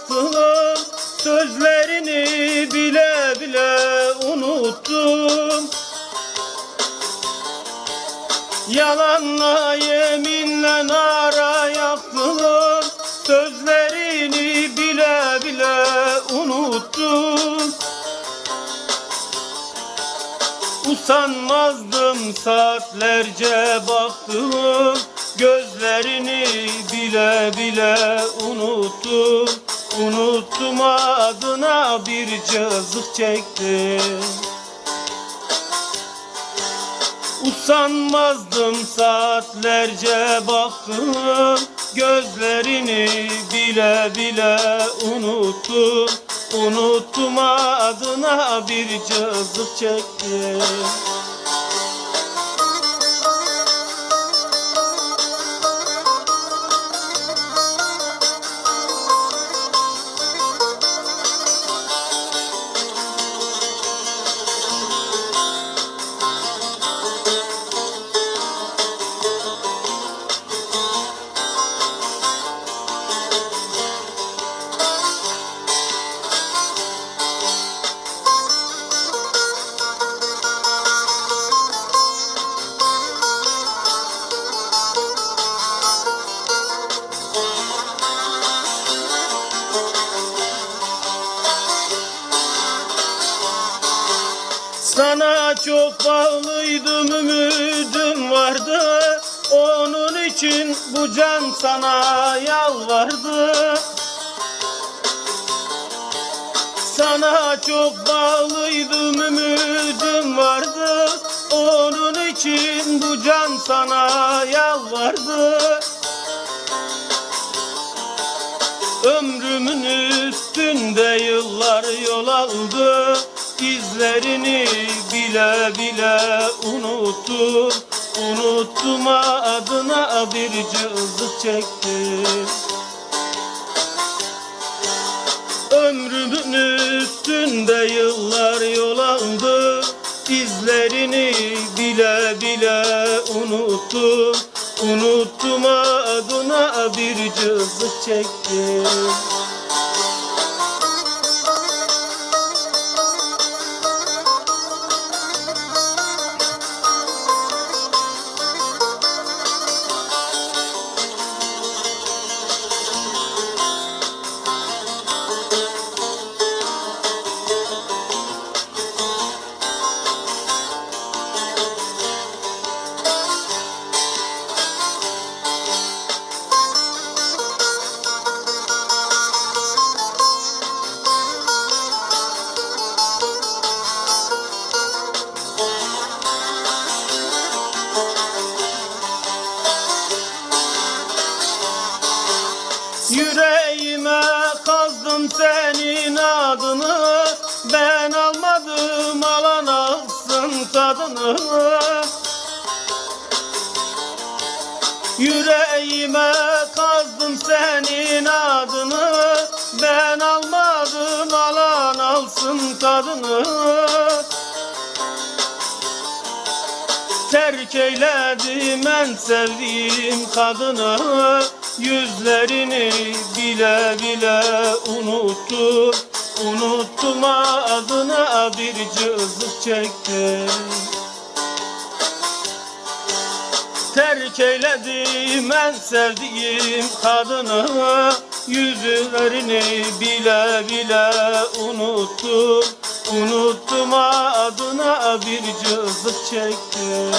yaktım Sözlerini bile bile unuttum. Yalanla yeminle nara yaktım Sözlerini bile bile unuttum. Usanmazdım saatlerce baktım Gözlerini bile bile unuttum Unuttum adına bir cızık çektim. Usanmazdım saatlerce baktım. Gözlerini bile bile unuttum. Unuttum adına bir cızık çektim Sana çok bağlıydım ümidim vardı. Onun için bu can sana yalvardı. Sana çok bağlıydım ümidim vardı. Onun için bu can sana yalvardı. Ömrümün üstünde yıllar yol aldı İzlerini bile bile unuttum. Unuttum adına bir cızık çektim. Ömrümün üstünde yıllar yol aldı. İzlerini bile bile unuttum. Unuttum adına bir cızık çektim Yüreğime kazdım senin adını. Ben almadım alan alsın tadını. Yüreğime kazdım senin adını. Ben almadım alan alsın tadını. Terk eyledim en sevdiğim kadını Yüzlerini bile bile unuttum. Unuttum adına bir cızık çektim. Terk eyledim en sevdiğim kadını. Yüzlerini bile bile unuttum. Unuttum adına bir cızık çektim